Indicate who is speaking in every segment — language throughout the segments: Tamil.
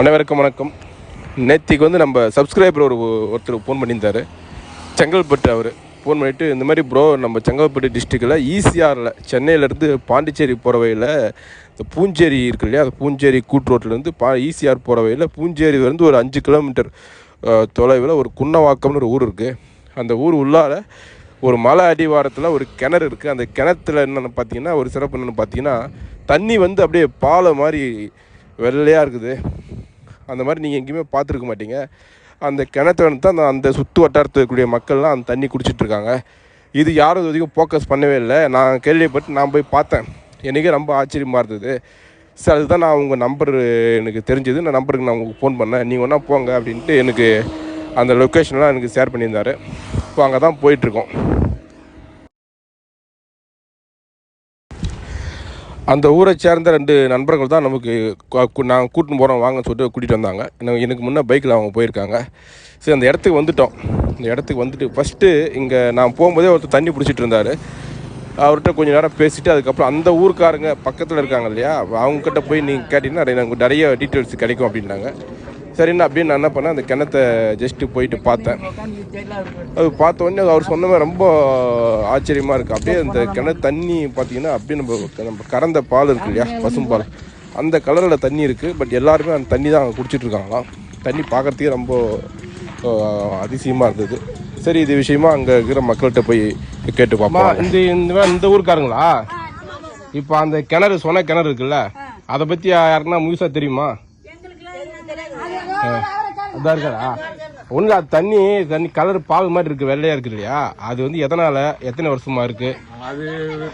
Speaker 1: அனைவருக்கும் வணக்கம். நேத்திக்கு வந்து நம்ம சப்ஸ்கிரைபர் ஒரு ஒருத்தர் ஃபோன் பண்ணியிருந்தார். செங்கல்பட்டு அவர். ஃபோன் பண்ணிவிட்டு இந்த மாதிரி ப்ரோ நம்ம செங்கல்பட்டு டிஸ்ட்ரிக்டில் ஈசிஆரில் சென்னையிலேருந்து பாண்டிச்சேரி போகிற வழியில் இந்த பூஞ்சேரி இருக்கு இல்லையா? அந்த பூஞ்சேரி கூட்டு ரோட்லேருந்து பா ஈசிஆர் போகிற வழியில் பூஞ்சேரியிலேருந்து ஒரு அஞ்சு கிலோமீட்டர் தொலைவில் ஒரு குன்னவாக்கம்னு ஒரு ஊர் இருக்குது அந்த ஊர் உள்ளார ஒரு மலை அடிவாரத்தில் ஒரு கிணறு இருக்குது அந்த கிணத்துல என்னென்னு பார்த்தீங்கன்னா ஒரு சிறப்பு என்னென்னு பார்த்தீங்கன்னா தண்ணி வந்து அப்படியே பாலை மாதிரி வெள்ளையாக இருக்குது. அந்த மாதிரி நீங்கள் எங்கேயுமே பார்த்துருக்க மாட்டீங்க. அந்த கிணத்துல வந்து தான் அந்த அந்த சுற்று வட்டாரத்தில் இருக்கக்கூடிய மக்கள்லாம் அந்த தண்ணி குடிச்சிட்ருக்காங்க இது யாரும் இது வரைக்கும் ஃபோக்கஸ் பண்ணவே இல்லை. நான் கேள்விப்பட்டு நான் போய் பார்த்தேன். எனக்கே ரொம்ப ஆச்சரியமாக இருந்தது. சார் அதுதான் நான் உங்கள் நம்பர் எனக்கு தெரிஞ்சது. நான் நம்பருக்கு நான் உங்களுக்கு ஃபோன் பண்ணேன். நீங்கள் ஒன்றா போங்க அப்படின்ட்டு எனக்கு அந்த லொக்கேஷன்லாம் எனக்கு ஷேர் பண்ணியிருந்தாரு. இப்போ அங்கே தான் போயிட்டுருக்கோம். அந்த ஊரை சேர்ந்த ரெண்டு நண்பர்கள் தான் நமக்கு நான் நாங்கள் கூட்டின்னு போகிறோம் வாங்கன்னு சொல்லிட்டு கூட்டிகிட்டு வந்தாங்க. எனக்கு எனக்கு முன்னே பைக்கில் அவங்க போயிருக்காங்க. சரி அந்த இடத்துக்கு வந்துட்டோம். இந்த இடத்துக்கு வந்துட்டு ஃபஸ்ட்டு இங்கே நான் போகும்போதே ஒருத்தர் தண்ணி பிடிச்சிட்டு இருந்தார். அவர்கிட்ட கொஞ்ச நேரம் பேசிட்டு அதுக்கப்புறம் அந்த ஊருக்காரங்க பக்கத்தில் இருக்காங்க இல்லையா அவங்கக்கிட்ட போய் நீங்கள் கேட்டிங்கன்னா நிறைய- நிறைய டீட்டெயில்ஸ் கிடைக்கும் அப்படின்னாங்க. சரின்னு அப்படின்னு நான் என்ன பண்ணேன் அந்த கிணத்தை ஜஸ்ட்டு போயிட்டு பார்த்தேன். அது பார்த்த உடனே அவர் சொன்ன மாதிரி ரொம்ப ஆச்சரியமாக இருக்குது அப்படியே அந்த கிணறு தண்ணி பார்த்தீங்கன்னா அப்படியே நம்ம நம்ம கறந்த பால் இருக்கு இல்லையா பசும்பால் அந்த கலரில் தண்ணி இருக்குது பட் எல்லாருமே அந்த தண்ணி தான் குடிச்சிட்டு இருக்காங்களாம். தண்ணி பார்க்குறதுக்கே ரொம்ப அதிசயமாக இருந்தது. சரி இது விஷயமா அங்கே இருக்கிற மக்கள்கிட்ட போய் கேட்டு பார்ப்போம். இந்த இந்த இந்த ஊருக்காரங்களா? இப்போ அந்த கிணறு சொன்ன கிணறு இருக்குல்ல அதை பற்றி யாருக்குன்னா முழுசாக தெரியுமா? அதான் இருக்காரா ஒண்ணு அது தண்ணி தண்ணி கலர் பால் மாதிரி இருக்கு வெள்ளையா இருக்கு இல்லையா? அது வந்து எதனால எத்தனை வருஷமா இருக்கு?
Speaker 2: அது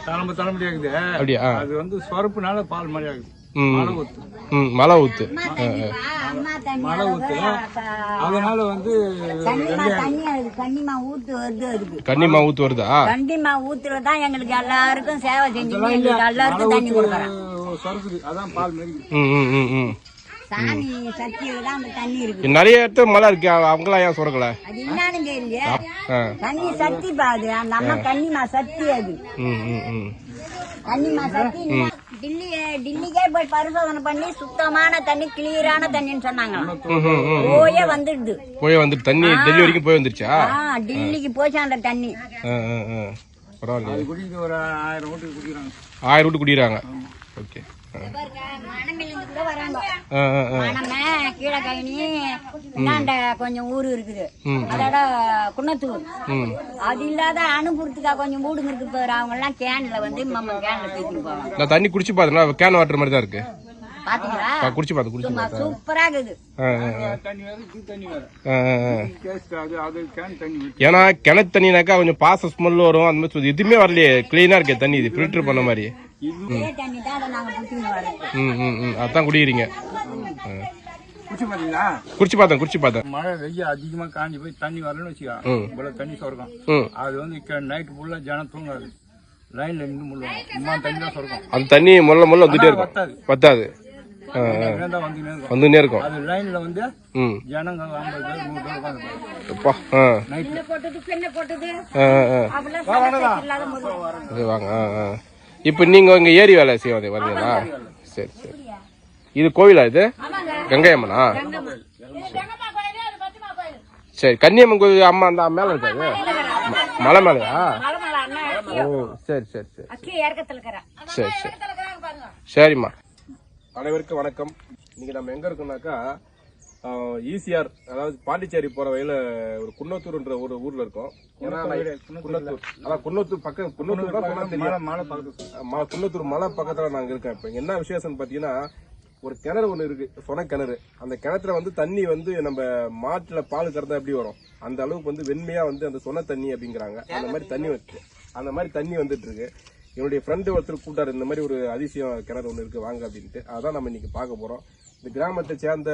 Speaker 2: தலைமை தலைமுறை ஆகுது
Speaker 1: அப்படியா?
Speaker 2: அது வந்து சொரப்புனால பால் மாதிரி ஆகுது.
Speaker 1: ம்.
Speaker 2: மழை ஊத்து.
Speaker 1: ம் மலை ஊத்து.
Speaker 2: மழை ஊத்து. அதனால வந்து
Speaker 3: கன்னிமா ஊத்து வருது
Speaker 1: கன்னிமா ஊத்து வருதா?
Speaker 3: கன்னிமா ஊத்துல தான் எங்களுக்கு எல்லாருக்கும் சேவை செஞ்சு எல்லாருக்கும் தண்ணி கொடுக்குறோம்.
Speaker 2: அதான் பால் மாதிரி.
Speaker 1: ம் ம் ம் ம்.
Speaker 3: சாமி சக்தியில தான் அந்த தண்ணி இருக்கு
Speaker 1: நிறைய இடத்துல மழை இருக்கு அவ- அவங்களாம் ஏன் சுரக்கல?
Speaker 3: அது என்னன்னு தெரியலையே.
Speaker 1: ஆ
Speaker 3: தண்ணி சக்தி பாது அந்த அம்மா கன்னிமா சக்தி அது.
Speaker 1: ம் ம் ம்.
Speaker 3: கன்னிமா சக்தி டில்லி டில்லிக்கே போய் பரிசோதனை பண்ணி சுத்தமான தண்ணி கிளியரான தண்ணின்னு சொன்னாங்களாம்.
Speaker 1: ம்.
Speaker 3: போயே வந்துடுது.
Speaker 1: போய் வந்துட்டு தண்ணி டெல்லி வரைக்கும் போய் வந்துருச்சா?
Speaker 3: ஆ டில்லிக்கு போச்சு அந்த தண்ணி
Speaker 2: ஒரு ஆயிரம் வீட்டுக்கு குடிக்கிறாங்க.
Speaker 1: ஆயிரம் விட்டு குடிக்கிறாங்க. ஓகே.
Speaker 3: கூட வராங்க.
Speaker 1: ஆ ஆ ஆ.
Speaker 3: மணமே கீழக்கழனி இந்தாண்ட கொஞ்சம் ஊர் இருக்குது. அதோட குன்னத்தூர். அது இல்லாத அனுப்புறதுக்கா கொஞ்சம் வீடுங்க இருக்கு பாரு. அவங்க எல்லாம் கேன்ல வந்து மம்ம கேன்ல தூக்கிட்டு போவாங்க.
Speaker 1: நான் தண்ணி குடிச்சு பார்த்தேன் கேன் வாட்டர் மாதிரி தான் இருக்கு.
Speaker 3: பாத்தீங்களா?
Speaker 1: குடிச்சு குடிச்சு
Speaker 3: சூப்பரா இருக்குது.
Speaker 1: ஏன்னா கிணத்து தண்ணினாக்கா கொஞ்சம் பாச ஸ்மெல் வரும். அந்த மாதிரி சொல்லி எதுவுமே வரலையே. கிளீனா இருக்கே தண்ணி. இது ஃபில்டர் பண்ண மாதிரி. அதான் குடிக்கிறீங்க. ஆ.
Speaker 2: குடிச்சு பாத்தீங்களா?
Speaker 1: குடிச்சு பார்த்தேன் குடிச்சு பார்த்தேன்.
Speaker 2: மழை வெய்ய அதிகமா காஞ்சி போய் தண்ணி வரலன்னு வச்சுக்கா இவ்வளவு தண்ணி சொரக்கும். அது வந்து நைட்டு ஃபுல்லா ஜனம் தூங்காது லைன்ல நின்று முள்ளுவோம் இம்மா தண்ணி தான் சொரக்கும்.
Speaker 1: அந்த தண்ணி முள்ள முள்ள வந்துட்டே இருக்கும்.
Speaker 2: பத்தாது வந்துனே இருக்கும். அது லைன்ல வந்து
Speaker 1: ம்.
Speaker 2: ஜனங்க ஐம்பது பேர் நூறு பேர் உட்காந்து
Speaker 1: அப்பா ஆ.
Speaker 3: என்ன போட்டது பெண்ணை போட்டது.
Speaker 1: வாங்க இப்போ நீங்கள் இங்கே ஏரி வேலை செய்ய வந்து வந்தீங்களா? சரி சரி. இது கோவிலா இது? கங்கையம்மனா? சரி கன்னியம்மன் கோவில் அம்மா அந்த மேலே இருக்காது? மலை மேலையா? ஓ சரி சரி சரி சரி. சரி சரிம்மா. அனைவருக்கும் வணக்கம். இன்னைக்கு நம்ம எங்க இருக்கோம்னாக்கா ஈசிஆர் அதாவது பாண்டிச்சேரி போற வழியில ஒரு குன்னத்தூர்ன்ற ஒரு ஊர்ல இருக்கோம். குன்னத்தூர் அதான் குன்னத்தூர் பக்கம் குன்னத்தூர் குன்னத்தூர் மலை பக்கத்துல நாங்க இருக்கேன் இப்ப என்ன விசேஷம் பாத்தீங்கன்னா ஒரு கிணறு ஒண்ணு இருக்கு சொன கிணறு. அந்த கிணத்துல வந்து தண்ணி வந்து நம்ம மாட்டுல பால் கறந்தா எப்படி வரும்? அந்த அளவுக்கு வந்து வெண்மையா வந்து அந்த சொன தண்ணி அப்படிங்கிறாங்க. அந்த மாதிரி தண்ணி வச்சு அந்த மாதிரி தண்ணி வந்துட்டு இருக்கு. என்னுடைய ஃப்ரெண்டு ஒருத்தர் கூட்டாரு இந்த மாதிரி ஒரு அதிசயம் கிணறு ஒன்று இருக்கு வாங்க அப்படின்ட்டு. அதான் நம்ம இன்னைக்கு பார்க்க போறோம். இந்த கிராமத்தை சேர்ந்த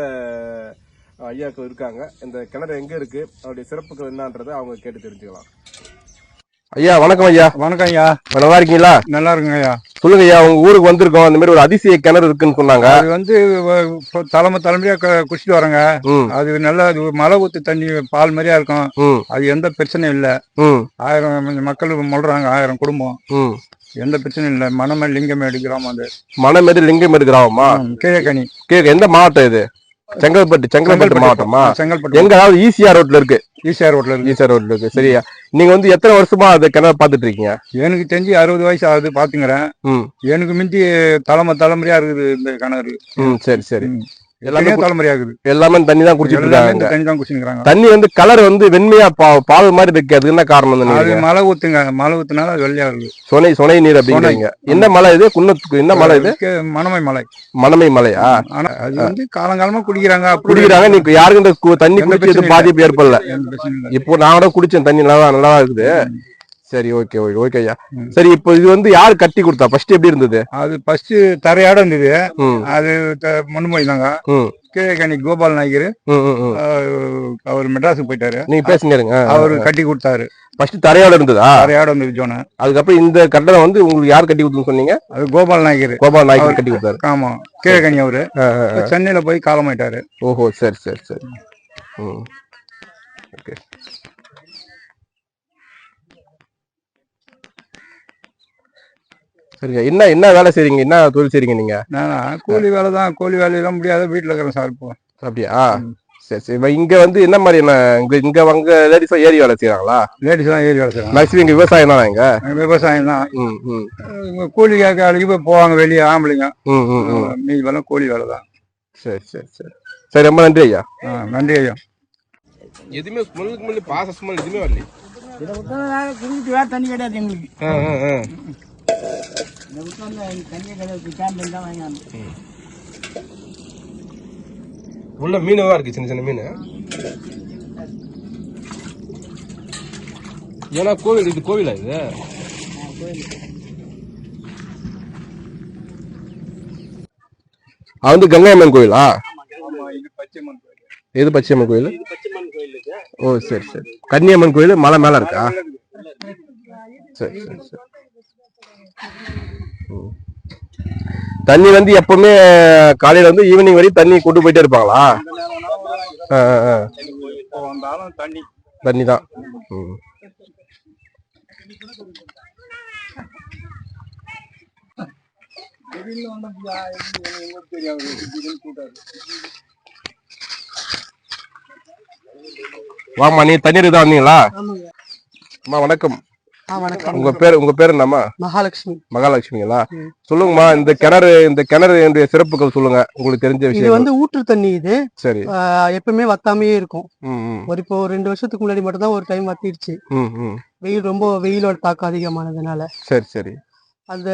Speaker 1: ஐயாக்கள் இருக்காங்க. இந்த கிணறு எங்க இருக்கு? அவருடைய சிறப்புகள் என்னன்றதை அவங்க கேட்டு தெரிஞ்சுக்கலாம். ஐயா வணக்கம் ஐயா.
Speaker 2: வணக்கம் ஐயா.
Speaker 1: நல்லா இருக்கீங்களா?
Speaker 2: நல்லா இருக்குங்க ஐயா.
Speaker 1: சொல்லுங்க ஐயா உங்க ஊருக்கு வந்திருக்கோம். அந்த மாதிரி ஒரு அதிசய கிணறு இருக்குன்னு சொன்னாங்க.
Speaker 2: அது வந்து தலைமை தலைமையா க- குடிச்சிட்டு வராங்க அது நல்லா மலை ஊத்து தண்ணி பால் மாதிரியா இருக்கும். அது எந்த பிரச்சனையும் இல்லை. ஆயிரம் மக்கள் முழுறாங்க ஆயிரம் குடும்பம். எந்த பிரச்சனையும் இல்லை. மணமே லிங்கமேடு கிராமம் அது.
Speaker 1: மணமேடு லிங்கமேடு கிராமமா
Speaker 2: ம், கீழக்கனி.
Speaker 1: கேக்கு எந்த மாவட்டம் இது? செங்கல்பட்டு செங்கல்பட்டு மாவட்டமா?
Speaker 2: செங்கல்பட்டு
Speaker 1: எங்க அதாவது ஈசிஆர் ரோட்ல இருக்கு.
Speaker 2: ஈசிஆர் ரோட்ல இருக்கு.
Speaker 1: ஈசிஆர் ரோட்ல இருக்கு. சரியா? நீங்க வந்து எத்தனை வருஷமா அது கிணறு பாத்துட்டு இருக்கீங்க
Speaker 2: எனக்கு தெரிஞ்சு அறுபது வயசு ஆகுது பாத்துங்கிறேன் எனக்கு மிந்தி தலைமை தலைமுறையா இருக்குது இந்த கிணறு.
Speaker 1: ம் சரி சரி. எல்லாமே
Speaker 2: எத்தனையோ தலைமுறையா இருக்குது
Speaker 1: எல்லாமே தண்ணி தான் குடிச்சிட்டு இருக்காங்க.
Speaker 2: தண்ணி தான் குடிச்சுக்கிறாங்க
Speaker 1: தண்ணி வந்து கலர் வந்து வெண்மையா பா- பால் மாதிரி இருக்கு. அதுக்கு என்ன காரணம்
Speaker 2: அது மழை ஊத்துங்க. மழை ஊத்துனால வெள்ளையா இருக்கு.
Speaker 1: சொனை சொனை நீர் அப்படிங்கிறீங்க என்ன மலை இது? குன்னத்துக்கு என்ன மலை இது?
Speaker 2: மணமை மலை
Speaker 1: மணமை மலையா
Speaker 2: ஆனா அது வந்து காலங்காலமா குடிக்கிறாங்க.
Speaker 1: குடிக்கிறாங்க. நீ யாருக்கும் இந்த தண்ணி
Speaker 2: எந்த
Speaker 1: குடிச்சு எதுவும்
Speaker 2: பிரச்சனையும்
Speaker 1: பாதிப்பு ஏற்படல. இப்போ நான் கூட குடிச்சேன். தண்ணி நல்லா நல்லா இருக்குது. சரி ஓகே ஓகே ஓகே ஐயா. சரி இப்போ இது வந்து யார் கட்டி கொடுத்தா? ஃபர்ஸ்ட் எப்படி இருந்தது?
Speaker 2: அது ஃபர்ஸ்ட் தரையாட இருந்தது. அது முன்னு போயிருந்தாங்க கீழக்கணி கோபால் நாயகர். அவர் மெட்ராஸுக்கு போயிட்டாரு.
Speaker 1: நீங்க பேசுங்க
Speaker 2: அவரு கட்டி கொடுத்தாரு.
Speaker 1: ஃபர்ஸ்ட் தரையோட இருந்ததா?
Speaker 2: தரையாட இருந்தது ஜோனை.
Speaker 1: அதுக்கப்புறம் இந்த கட்டடம் வந்து உங்களுக்கு யார் கட்டி கொடுத்துன்னு சொன்னீங்க?
Speaker 2: அது கோபால் நாயகர்.
Speaker 1: கோபால் நாயக்கர் கட்டி கொடுத்தாரு.
Speaker 2: ஆமா. கீழக்கணி அவரு. சென்னையில போய் காலமாயிட்டாரு.
Speaker 1: ஓஹோ சரி சரி சரி. ஓகே. சரிங்க. என்ன என்ன வேலை செய்றீங்க? என்ன தொழில் செய்றீங்க நீங்க?
Speaker 2: நானா கூலி வேலை தான். கூலி வேலையெல்லாம் முடியாத வீட்டுல இருக்கிறேன் சார் இப்போ.
Speaker 1: அப்படியா? சரி சரி. இப்ப இங்க வந்து என்ன மாதிரி என்ன இங்க இங்க அங்க லேடிஸா ஏரி வேலை செய்யறாங்களா
Speaker 2: லேடிஸ் தான் ஏறி வேலை செய்றாங்க.
Speaker 1: மேக்ஸிமம் இங்க விவசாயம் தானே இங்க?
Speaker 2: விவசாயம் தான்.
Speaker 1: ம் ம்.
Speaker 2: இவங்க கூலி கேட்க வேலைக்கு போய் போவாங்க வெளியே ஆம்பளைங்க.
Speaker 1: ம் ம் ம்.
Speaker 2: மீதி வேலை கூலி வேலை தான்.
Speaker 1: சரி சரி சரி. சரி ரொம்ப நன்றி ஐயா.
Speaker 2: ஆ, நன்றி ஐயா.
Speaker 1: எதுவுமே முன்னுக்கு முன்னு பாச சும்மல் எதுவுமே வரல
Speaker 4: தண்ணி கிடையாது எங்களுக்கு. தண்ணி கேம்பில் தான்
Speaker 1: உள்ள மீனவா இருக்கு சின்ன சின்ன மீன். ஏன்னா கோவில் இது கோவிலா இது? அது வந்து கங்கையம்மன் கோயிலா எது பச்சையம்மன் கோயில் ஓ சரி சரி. கன்னியம்மன் கோயில் மலை மேல இருக்கா? சரி சரி சரி. தண்ணி வந்து எப்பவுமே காலையில வந்து ஈவினிங் வரையும் தண்ணி கொண்டு போயிட்டே இருப்பாங்களா?
Speaker 2: தண்ணி
Speaker 1: தண்ணி தான் வாமா நீ தண்ணீர் தான் வந்தீங்களா? அம்மா வணக்கம்.
Speaker 4: வணக்கம்.
Speaker 1: உங்க பேர் உங்க பேர் என்னம்மா?
Speaker 4: மகாலட்சுமி.
Speaker 1: மகாலட்சுமிங்களா? சொல்லுங்கம்மா இந்த கிணறு இந்த கிணறு சிறப்புகள் சொல்லுங்க. உங்களுக்கு தெரிஞ்ச
Speaker 4: இது
Speaker 1: விஷயம்
Speaker 4: வந்து ஊற்று தண்ணி இது.
Speaker 1: சரி.
Speaker 4: எப்பவுமே வத்தாமையே இருக்கும். ஒரு இப்போ ரெண்டு வருஷத்துக்கு முன்னாடி மட்டும் தான் ஒரு டைம் வத்திடுச்சு வெயில் ரொம்ப வெயிலோட தாக்கம் அதிகமானதுனால.
Speaker 1: சரி சரி.
Speaker 4: அந்த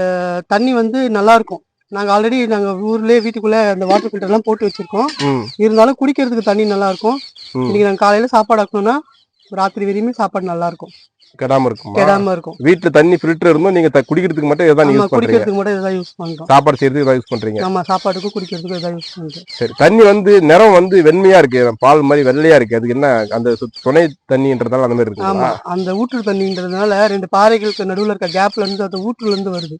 Speaker 4: தண்ணி வந்து நல்லா இருக்கும் நாங்க ஆல்ரெடி நாங்க ஊர்லயே வீட்டுக்குள்ள அந்த வாட்டர் ஃபில்டர் எல்லாம் போட்டு வச்சிருக்கோம். இருந்தாலும் குடிக்கிறதுக்கு தண்ணி நல்லா இருக்கும். இன்னைக்கு நாங்க காலையில சாப்பாடு ஆக்கணும்னா ராத்திரி வரையுமே சாப்பாடு நல்லா இருக்கும்
Speaker 1: கெடாம இருக்குமா?
Speaker 4: கெடாம இருக்கும்.
Speaker 1: வீட்டுல தண்ணி ஃபில்டர் இருந்தும் நீங்க குடிக்கிறதுக்கு மட்டும் இதான்
Speaker 4: ஆமா
Speaker 1: யூஸ் பண்றீங்க?
Speaker 4: குடிக்கிறதுக்கு மட்டும் இதான் யூஸ் பண்றோம்.
Speaker 1: சாப்பாடு செய்யறதுக்கு இதான் யூஸ் பண்றீங்க?
Speaker 4: ஆமா சாப்பாட்டுக்கும் குடிக்கிறதுக்கும் இதான் யூஸ் பண்றோம்.
Speaker 1: சரி தண்ணி வந்து நிறம் வந்து வெண்மையா இருக்கு பால் மாதிரி வெள்ளையா இருக்கு அதுக்கு என்ன அந்த துணை தண்ணின்றதால அந்த மாதிரி
Speaker 4: ஆமா
Speaker 1: இருக்குங்களா
Speaker 4: அந்த ஊற்று தண்ணின்றதுனால ரெண்டு பாறைகளுக்கு நடுவுல இருக்க கேப்ல இருந்து அந்த ஊற்றுல இருந்து வருது.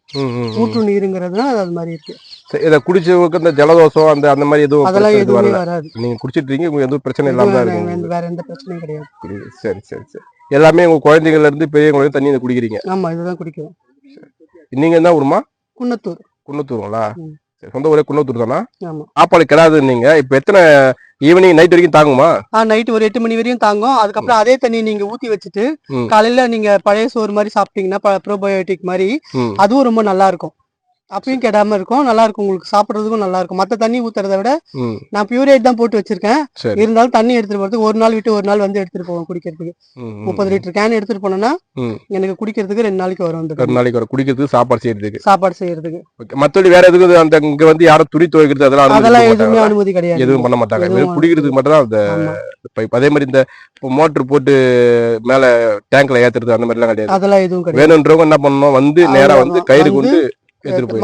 Speaker 4: ஊற்று நீருங்கிறதுனால அது அது மாதிரி இருக்கு.
Speaker 1: சரி, இதை குடிச்சவங்களுக்கு இந்த ஜலதோஷம் அந்த அந்த மாதிரி எதுவும்
Speaker 4: அதெல்லாம்
Speaker 1: எதுவும்
Speaker 4: வராது.
Speaker 1: நீங்க குடிச்சிட்டு இருக்கீங்க உங்களுக்கு எதுவும் பிரச்சனை இல்லாம தான் இருக்கு
Speaker 4: வேற- எந்த பிரச்சனையும் கிடையாது.
Speaker 1: சரி சரி சரி. எல்லாமே உங்க குழந்தைங்கள்ல இருந்து பெரியவங்க தண்ணி இதை குடிக்கிறீங்க.
Speaker 4: ஆமா இதுதான் குடிக்கிறோம்.
Speaker 1: நீங்க என்ன ஊருமா?
Speaker 4: குன்னத்தூர்.
Speaker 1: குன்னத்தூருங்களா. சரி, சொந்த ஊரே குன்னத்தூர் தானா?
Speaker 4: ஆமா.
Speaker 1: சாப்பாடு கிடாது நீங்க. இப்ப எத்தனை ஈவினிங் நைட் வரைக்கும் தாங்குமா?
Speaker 4: ஆ நைட் ஒரு எட்டு மணி வரையும் தாங்கும். அதுக்கப்புறம் அதே தண்ணி நீங்க ஊத்தி வச்சுட்டு. காலையில நீங்க பழைய சோறு மாதிரி சாப்பிட்டீங்கன்னா ப்ரோபயோட்டிக் மாதிரி அதுவும் ரொம்ப நல்லா இருக்கும். அப்பயும் கெடாம இருக்கும். நல்லா இருக்கும் உங்களுக்கு சாப்பிடுறதுக்கும் நல்லா இருக்கும் மத்த தண்ணி ஊத்துறதை விட நான் பியூரேட் தான் போட்டு வச்சிருக்கேன்.
Speaker 1: சரி.
Speaker 4: இருந்தாலும் தண்ணி எடுத்துட்டு போறதுக்கு ஒரு நாள் விட்டு ஒரு நாள் வந்து எடுத்துட்டு போவோம் குடிக்கிறதுக்கு. முப்பது லிட்டர் கேன் எடுத்துட்டு போனோம்னா. எனக்கு குடிக்கிறதுக்கு ரெண்டு நாளைக்கு வரும் தண்ணி.
Speaker 1: நாளைக்கு வர குடிக்கிறதுக்கு சாப்பாடு செய்யறதுக்கு.
Speaker 4: சாப்பாடு செய்யறதுக்கு.
Speaker 1: மத்தபடி வேற எதுவும் அந்த இங்க வந்து யாரும் துணி துவைக்கிறது அதெல்லாம்
Speaker 4: அதெல்லாம் எதுவுமே? அனுமதி கிடையாது.
Speaker 1: எதுவும் பண்ண மாட்டாங்க குடிக்கிறதுக்கு மட்டும் தான் அந்த. பைப் அதே மாதிரி இந்த மோட்டர் போட்டு மேல டேங்க்ல ஏத்துறது அந்த மாதிரி எல்லாம் கிடையாது.
Speaker 4: அதெல்லாம் எதுவும் கிடையாது.
Speaker 1: வேணுன்றவங்க என்ன பண்ணணும்? வந்து நேரா வந்து. கயிறு கொண்டு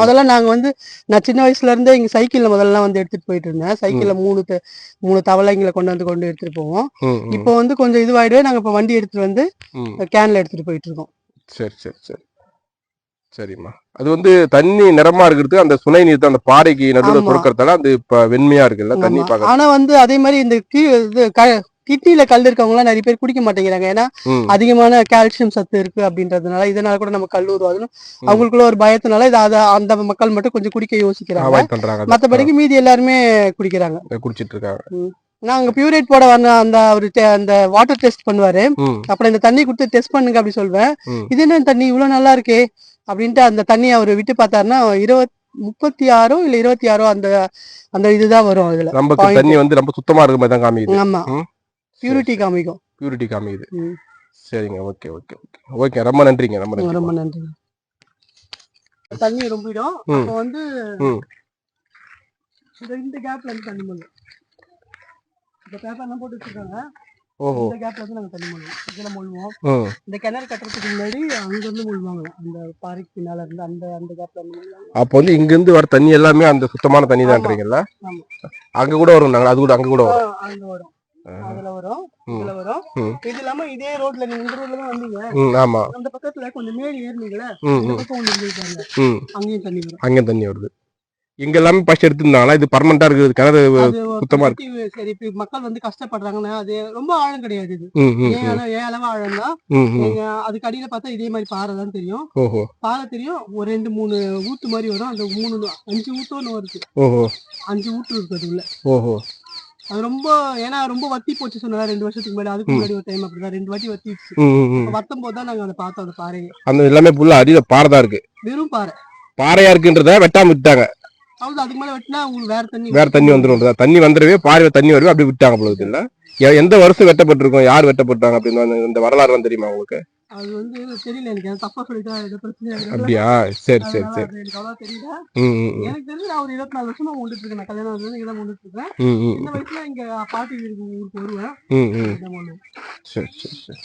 Speaker 4: முதல்ல நாங்க வந்து நான் சின்ன வயசுல இருந்தே இங்க சைக்கிள்ல முதல்ல வந்து எடுத்துட்டு போயிட்டு இருந்தேன். சைக்கிள்ல மூணு மூணு தவளைங்களை கொண்டு வந்து கொண்டு எடுத்துட்டு போவோம். இப்போ வந்து கொஞ்சம் இதுவாயிடுவே நாங்க இப்ப வண்டி எடுத்துட்டு வந்து. கேன்ல எடுத்துட்டு போயிட்டு இருக்கோம்.
Speaker 1: சரி சரி சரி. சரிம்மா. அது வந்து தண்ணி நிறமா இருக்கிறது அந்த சுனை நீர் அந்த பாறைக்கு நடுவில்
Speaker 4: ஆமா.
Speaker 1: சுரக்கிறதால அது இப்ப வெண்மையா இருக்குல்ல தண்ணி
Speaker 4: ஆனா வந்து அதே மாதிரி இந்த கிட்னில கல் இருக்கவங்க எல்லாம் நிறைய பேர் குடிக்க மாட்டேங்கிறாங்க. ஏன்னா அதிகமான கால்சியம் சத்து இருக்கு அப்படின்றதுனால இதனால கூட நம்ம கல் உருவாதுன்னு அவங்களுக்குள்ள ஒரு பயத்தினால இதை அத அந்த மக்கள் மட்டும் கொஞ்சம் குடிக்க யோசிக்கிறாங்க. மத்தபடிக்கு மீதி எல்லாருமே குடிக்கிறாங்க.
Speaker 1: குடிச்சிட்டு இருக்காங்க.
Speaker 4: நான் அங்க பியூரேட் போட வந்த அந்த ஒரு அந்த வாட்டர் டெஸ்ட் பண்ணுவாரு. அப்புறம் இந்த தண்ணி கொடுத்து டெஸ்ட் பண்ணுங்க அப்படி சொல்வேன். இது என்ன தண்ணி இவ்வளவு நல்லா இருக்கே? அப்படின்ட்டு அந்த தண்ணி அவர் விட்டு பார்த்தாருன்னா இருபத் முப்பத்தி ஆறோ இல்ல இருபத்தி ஆறோ அந்த அந்த இதுதான் வரும் அதுல. Point.
Speaker 1: தண்ணி வந்து ரொம்ப சுத்தமா இருக்க மாதிரி தான் காமிக்குது.
Speaker 4: ஆமா. பியூரிட்டி காமிக்கும்.
Speaker 1: பியூரிட்டி காமிக்குது. சரிங்க ஓகே ஓகே ஓகே. ஓகே ரொம்ப நன்றிங்க ரொம்ப நன்றி
Speaker 4: ரொம்ப நன்றி தண்ணி ரொம்பிடும். அப்போ வந்து இந்த கேப்ல இருந்து தண்ணி மொழியும் இந்த பேப்பர்லாம் போட்டு வச்சிருக்காங்க.
Speaker 1: ஓஹோ.
Speaker 4: இந்த கேப்ல இருந்து நாங்க தண்ணி மொழிவோம் இதுல மொழிவோம் இந்த கிணறு கட்டுறதுக்கு முன்னாடி அங்க இருந்து மொழிவாங்க அந்த பாறைக்கு பின்னால இருந்து அந்த அந்த கேப்ல இருந்து
Speaker 1: அப்போ வந்து இங்க இருந்து வர தண்ணி எல்லாமே அந்த சுத்தமான தண்ணி தான்றீங்கல்ல. அங்க கூட வரும் நாங்க அது கூட அங்க கூட வரும்.
Speaker 4: அங்க வரும். அதுல வரும். இதுல வரும். இது இல்லாம இதே ரோட்ல நீங்க இந்த ரோட்ல தான் வந்தீங்க.
Speaker 1: ஆமா.
Speaker 4: அந்த பக்கத்துல கொஞ்சம் மேல் ஏறினீங்களே இந்த பக்கம் அங்கேயும் தண்ணி வரும்.
Speaker 1: அங்கே தண்ணி வருது. இங்க எல்லாமே ஃபர்ஸ்ட் எடுத்திருந்தாங்களா? இது பர்மனண்டா இருக்குது கிணறு சுத்தமா
Speaker 4: positive, சரி இப்ப மக்கள் வந்து கஷ்டப்படுறாங்கன்னா அது ரொம்ப ஆழம் கிடையாது இது. ஏன் அளவு ஆழம் தான்? அதுக்கு அடியில பார்த்தா இதே மாதிரி பாறை தான் தெரியும்.
Speaker 1: ஓஹோ.
Speaker 4: பாறை தெரியும் ஒரு ரெண்டு மூணு ஊத்து மாதிரி வரும். அந்த மூணு அஞ்சு ஊத்து ஒன்று வருது.
Speaker 1: ஓஹோ.
Speaker 4: அஞ்சு ஊத்து இருக்கு அது உள்ள
Speaker 1: ஓஹோ.
Speaker 4: அது ரொம்ப ஏன்னா ரொம்ப வத்தி போச்சு சொன்னா ரெண்டு வருஷத்துக்கு முன்னாடி. அதுக்கு முன்னாடி ஒரு டைம் அப்படிதான். ரெண்டு வாட்டி
Speaker 1: ம்
Speaker 4: வத்தும் போது தான் நாங்க அதை பார்த்தோம் அந்த பாறையை.
Speaker 1: அந்த எல்லாமே ஃபுல்லா அடியில பாறை தான் இருக்கு.
Speaker 4: வெறும் பாறை.
Speaker 1: பாறையா இருக்குன்றத வெட்டாம விட்டாங்க
Speaker 4: அவ்வளவு அதுக்கு மேல வெட்டினா உங்களுக்கு வேற தண்ணி
Speaker 1: வேற தண்ணி வந்துடும் தண்ணி வந்துடவே பாறையில தண்ணி வரவே அப்படி விட்டாங்க இல்ல? எ- எந்த வருஷம் வெட்டப்பட்டிருக்கும்? யார் வெட்டப்பட்டாங்க அப்படின்னு அந்த- இந்த வரலாறு வந்து தெரியுமா உங்களுக்கு?
Speaker 4: அது வந்து தெரியல. எனக்கு அது தப்பா சொல்லிட்டா இது பிரச்சனை.
Speaker 1: அப்படியா? சரி சரி சரி.
Speaker 4: எனக்கு அவ்வளவா தெரியல. எனக்கு தெரிஞ்சு நான் ஒரு இருபத்தி நாலு வருஷமா கொண்டுட்டு இருக்கேன். நான் கல்யாணம் இங்க தான் கொண்டுட்டு இருக்கேன். இந்த வயசுல இங்க பாட்டி வீட்டுக்கு ஊருக்கு வருவேன்.
Speaker 1: சரி சரி சரி.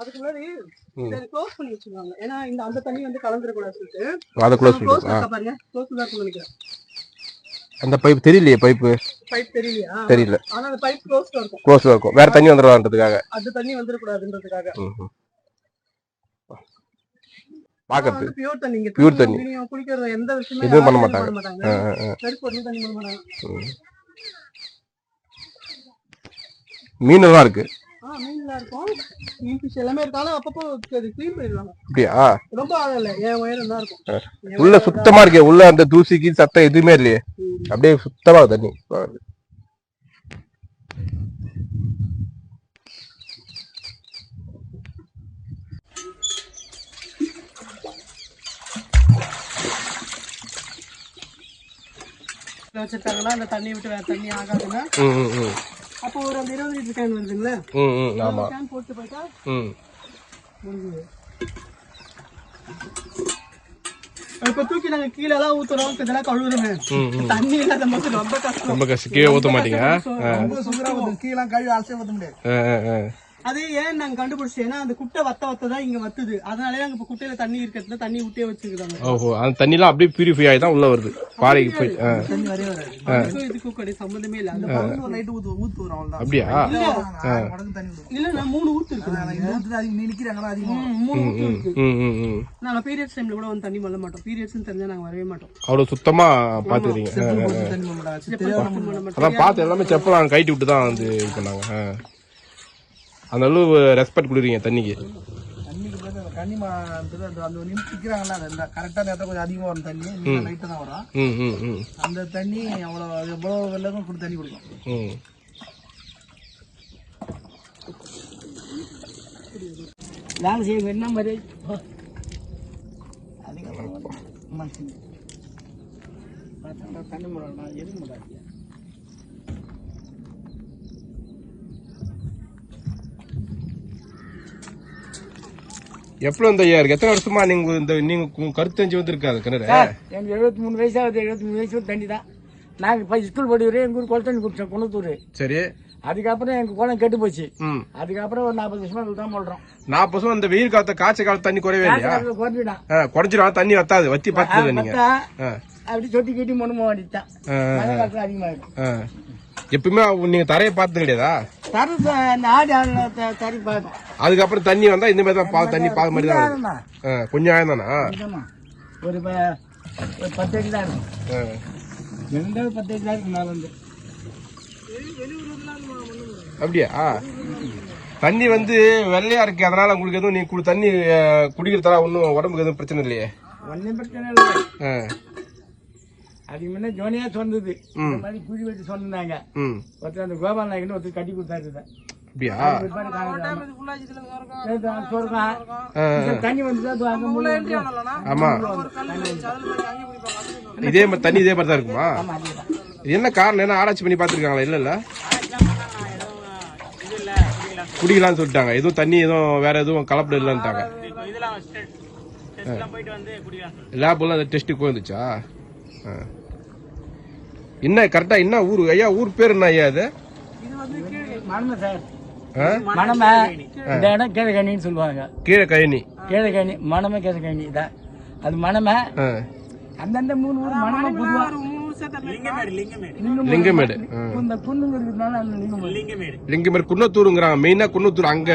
Speaker 4: அதுக்கு முன்னாடி. க்ளோஸ் பண்ணி வச்சிருவாங்க. ஏன்னா இந்த அந்த தண்ணி வந்து கலந்துடக்கூடாது சொல்லிட்டு
Speaker 1: க்ளோஸ்
Speaker 4: பாருங்க. க்ளோஸ் தான் நினைக்கிறேன்.
Speaker 1: அந்த பைப் தெரியலையே பைப்பு
Speaker 4: பைப் தெரியலையா?
Speaker 1: தெரியல.
Speaker 4: ஆனா அந்த பைப் க்ளோஸ்ல இருக்கும்.
Speaker 1: க்ளோஸ்ல இருக்கும். வேற தண்ணி வந்துடுவான்றதுக்காக
Speaker 4: அந்த தண்ணி வந்துடக்கூடாதுன்றதுக்காக.
Speaker 1: ம் ம். பாக்குறது
Speaker 4: பியூர் தண்ணி
Speaker 1: Pure தண்ணி.
Speaker 4: குடிக்கிறோம், குடிக்கிறது எந்த விஷயமே
Speaker 1: எதுவும் பண்ண மாட்டாங்க.
Speaker 4: நெருப்பு போட்டு தண்ணி பண்ண மாட்டாங்க.
Speaker 1: மீன் எல்லாம் இருக்கு.
Speaker 4: மீன்லாம் இருக்கும். மீன் ஃபிஷ் எல்லாமே இருக்காலும் அப்பப்போ அது க்ளீன் பண்ணிடுவாங்க.
Speaker 1: அப்படியா?
Speaker 4: ரொம்ப ஆழம் இல்லை. என் உயரம் தான் இருக்கும்.
Speaker 1: உள்ள சுத்தமா இருக்கே. உள்ள அந்த தூசிக்கு சத்தம் எதுவுமே இல்லையே. அப்படியே சுத்தமா தண்ணி.
Speaker 4: வச்சிருக்காங்கன்னா அந்த தண்ணியை விட்டு வேற தண்ணி ஆகாதுன்னா அப்போ ஒரு அந்த இருபது லிட்டர் கேன் வருதுங்களா?
Speaker 1: ம் ம் ஆமா.
Speaker 4: கேன் போட்டு போயிட்டா
Speaker 1: ம்.
Speaker 4: முடிஞ்சுது இப்ப தூக்கி நாங்க கீழே எல்லாம் ஊத்துறோம் இதெல்லாம் கழுவுறோமே. தண்ணி இல்லாத போது ரொம்ப கஷ்டம்.
Speaker 1: ரொம்ப கஷ்டம். கீழே ஊத்த மாட்டீங்க?
Speaker 4: ரொம்ப ஊத்தும். கீழே கழுவி அலசி ஊத்த முடியாது. அது ஏன் நாங்க கண்டுபிடிச்சோம் ஏன்னா அந்த குட்டை வத்த வத்த தான் இங்க வத்துது. அதனாலே நாங்க இப்ப குட்டையில தண்ணி இருக்கிறதுல தண்ணி ஊட்டே வச்சுக்கிறாங்க
Speaker 1: ஓஹோ அந்த தண்ணிலாம் அப்படியே பியூரிஃபை ஆகி தான் உள்ள வருது. பாறைக்கு போய்.
Speaker 4: தண்ணி வரவே வராது. கிடையாது சம்பந்தமே இல்ல. அந்த பகுதி நைட்டு ஊத்து ஊத்து வரும் அவ்வளவுதான்.
Speaker 1: அப்படியா?
Speaker 4: இல்ல நான் மூணு ஊத்து இருக்கு நீ நிக்கிறாங்களா அதிகம்? மூணு ஊத்து இருக்கு
Speaker 1: ம் ம் ம்.
Speaker 4: நாங்க பீரியட்ஸ் டைம்ல கூட வந்து தண்ணி மல்ல மாட்டோம். பீரியட்ஸ் தெரிஞ்சா நாங்க வரவே மாட்டோம்.
Speaker 1: அவ்வளோ சுத்தமா பாத்துக்கிறீங்க.
Speaker 4: தண்ணி
Speaker 1: அதான் பார்த்து எல்லாமே செப்பலாம் கைட்டி விட்டு தான் வந்து இது பண்ணாங்க. அந்த அளவு ரெஸ்பெக்ட் கொடுக்குறீங்க தண்ணிக்கு.
Speaker 5: தண்ணிக்கு போய் அந்த மாந்தது அந்த அந்த நிமிஷிக்கிறாங்கல்ல அது அந்த கரெக்டான நேரத்தில் கொஞ்சம் அதிகமாக வரும் தண்ணி. லைட்டாக தான் வரும். அந்த தண்ணி அவ்வளோ எவ்வளோ வெள்ளமும் கொடுத்து தண்ணி கொடுக்கும்
Speaker 4: வேலை செய்ய என்ன மாதிரி தண்ணி முறை எது முறை
Speaker 1: எப்போ இந்த ஐயா இருக்கு எத்தனை வருஷமா நீங்க இந்த நீங்க கருத்து தெரிஞ்சு வந்திருக்காது கிணறு
Speaker 6: எனக்கு எழுபத்தி மூணு வயசு ஆகுது எழுபத்தி மூணு வயசு தண்ணி தான். நாங்கள் இப்போ ஸ்கூல் படிக்கிறேன் எங்கள் ஊர் குளத்தண்ணி குடிச்சோம் குணத்தூர்
Speaker 1: சரி.
Speaker 6: அதுக்கப்புறம் எங்கள் குளம் கெட்டு போச்சு. அதுக்கப்புறம் ஒரு நாற்பது வருஷமா இதுல தான் போடுறோம்
Speaker 1: நாற்பது வருஷம் இந்த வெயில் காலத்த காய்ச்சல் காலத்து தண்ணி குறையவே இல்லையா?
Speaker 6: குறைஞ்சிடான்
Speaker 1: ஆ, குறைஞ்சிரும். தண்ணி வத்தாது. வத்தி பார்த்தது நீங்க.
Speaker 6: அப்படி சொட்டி கட்டி மொண்டு போக வேண்டியது தான்
Speaker 1: ஆ,
Speaker 6: மழை காலத்தில் அதிகமாக இருக்கும்.
Speaker 1: எப்பயுமே நீங்க தரையை பார்த்தது கிடையாதா
Speaker 6: தர அந்த ஆடு ஆடு த- தறி பார்க்கும்
Speaker 1: அதுக்கப்புறம் தண்ணி வந்தா இந்த மாதிரி தான் பா தண்ணி பாத மாதிரி தான் கொஞ்சம் ஆயம் தானா.
Speaker 6: ஒரு பத்து அடி தான் இருக்கும்.
Speaker 1: ஆ.
Speaker 6: இருந்தாலும் பத்து அடி தான் இருக்கும் மேல வந்து
Speaker 1: அப்படியா? தண்ணி வந்து வெள்ளையா இருக்கு. அதனால உங்களுக்கு எதுவும் நீ குடி தண்ணி ஆ, குடிக்கிறதால ஒன்றும் உடம்புக்கு எதுவும் பிரச்சனை இல்லையே?
Speaker 6: ஒன்றும் பிரச்சனை இல்லை. அதுக்கு முன்ன ஜோனியா சொன்னது. இந்த மாதிரி குழி வெட்டி சொன்னாங்க.
Speaker 1: ம்.
Speaker 6: ஒருத்தர் அந்த கோபால் நாயக்கன்னு ஒருத்தர் கட்டி கொடுத்தாரு தண்ணி
Speaker 1: இதே மாதிரி தண்ணி இதே மாதிரி தான் இருக்குமா? என்ன காரணம்? என்ன ஆராய்ச்சி பண்ணி பார்த்துருக்காங்களா? இல்ல இல்ல. குடிக்கலாம்னு சொல்லிட்டாங்க. எதுவும் தண்ணி எதுவும் வேற எதுவும் கலப்படம் இல்லைன்ட்டாங்க லேப்லாம் டெஸ்ட்டுக்கு போயிருந்துச்சா? ஆ. என்ன கரெக்டா என்ன ஊர்? ஐயா ஊர் பேர் என்ன ஐயா இது?
Speaker 6: மணமை சார்.
Speaker 1: ஆ?
Speaker 6: மணமை. இந்த இடம் சொல்லுவாங்க.
Speaker 1: கீழே கயனி
Speaker 6: கீழகணி மணமை இதான். அது மணமை. அந்தந்த மூணு ஊர் மணமை பொதுவா.
Speaker 1: லிங்கமேடு ஆ.
Speaker 6: இந்த குன்னுங்க இருக்கிறதுனால அந்த லிங்கமேடு.
Speaker 1: லிங்கமேடு. குன்னத்தூருங்கிறாங்க. மெயினா குன்னத்தூர். அங்க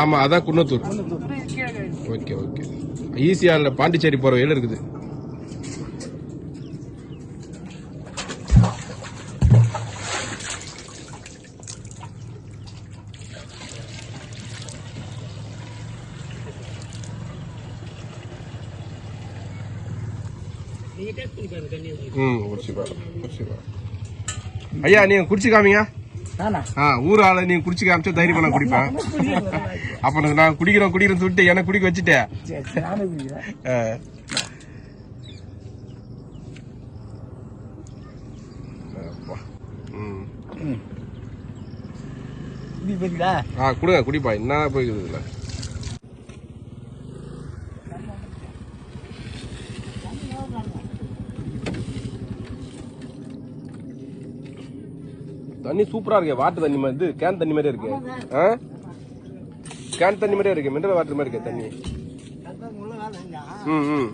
Speaker 1: ஆமா அதான் குன்னத்தூர். Okay okay. ஈஸியா பாண்டிச்சேரி போற வழியில இருக்குது. ம் குடிச்சு பாரு குடிச்சு பாரு. ஐயா நீங்க குடிச்சு காமிங்க. ஆ ஊர் ஆளை நீங்க குடிச்சு காமிச்சா தைரியமா நான் குடிப்பேன். அப்ப நான் குடிக்கிறோம் குடிக்கிறேன்னு சொல்லிட்டு எனக்கு குடிக்க வச்சுட்டேன்
Speaker 6: சரி, நானும் குடிக்கிறேன்.
Speaker 1: ஆ. அப்பா. ம்.
Speaker 6: இது பாத்தீங்களா
Speaker 1: ஆ கொடுங்க குடிப்பா என்ன போய்க்குது இதுல தண்ணி சூப்பரா இருக்கு வாட்டர் தண்ணி மாதிரி இது கேன் தண்ணி மாதிரி இருக்கு. ஆ? கேன் தண்ணி மாதிரியே இருக்கு மினரல் வாட்டர் மாதிரி இருக்கு தண்ணி. ம் ம்.